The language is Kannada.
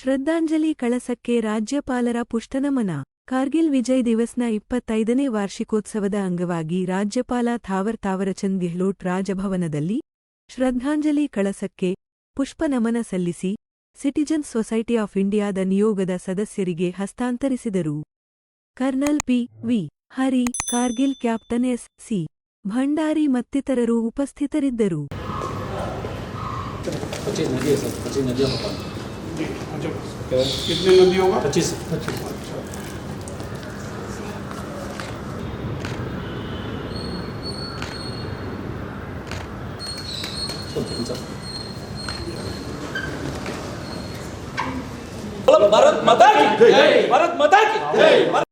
ಶ್ರದ್ಧಾಂಜಲಿ ಕಳಸಕ್ಕೆ ರಾಜ್ಯಪಾಲರ ಪುಷ್ಟನಮನ. ಕಾರ್ಗಿಲ್ ವಿಜಯ್ ದಿವಸ್ನ ಇಪ್ಪತ್ತೈದನೇ ವಾರ್ಷಿಕೋತ್ಸವದ ಅಂಗವಾಗಿ ರಾಜ್ಯಪಾಲ ಥಾವರ್ ತಾವರಚಂದ್ ಗೆಹ್ಲೋಟ್ ರಾಜಭವನದಲ್ಲಿ ಶ್ರದ್ಧಾಂಜಲಿ ಕಳಸಕ್ಕೆ ಪುಷ್ಪನಮನ ಸಲ್ಲಿಸಿ ಸಿಟಿಜನ್ ಸೊಸೈಟಿ ಆಫ್ ಇಂಡಿಯಾದ ನಿಯೋಗದ ಸದಸ್ಯರಿಗೆ ಹಸ್ತಾಂತರಿಸಿದರು. Colonel P. V. Hari, Kargil captain S. C. Bhandari ಮತ್ತಿತರರು ಉಪಸ್ಥಿತರಿದ್ದರು. जी अच्छा। कितने नदी होगा? पच्चीस। पच्चीस अच्छा भारत माता की। भारत माता की।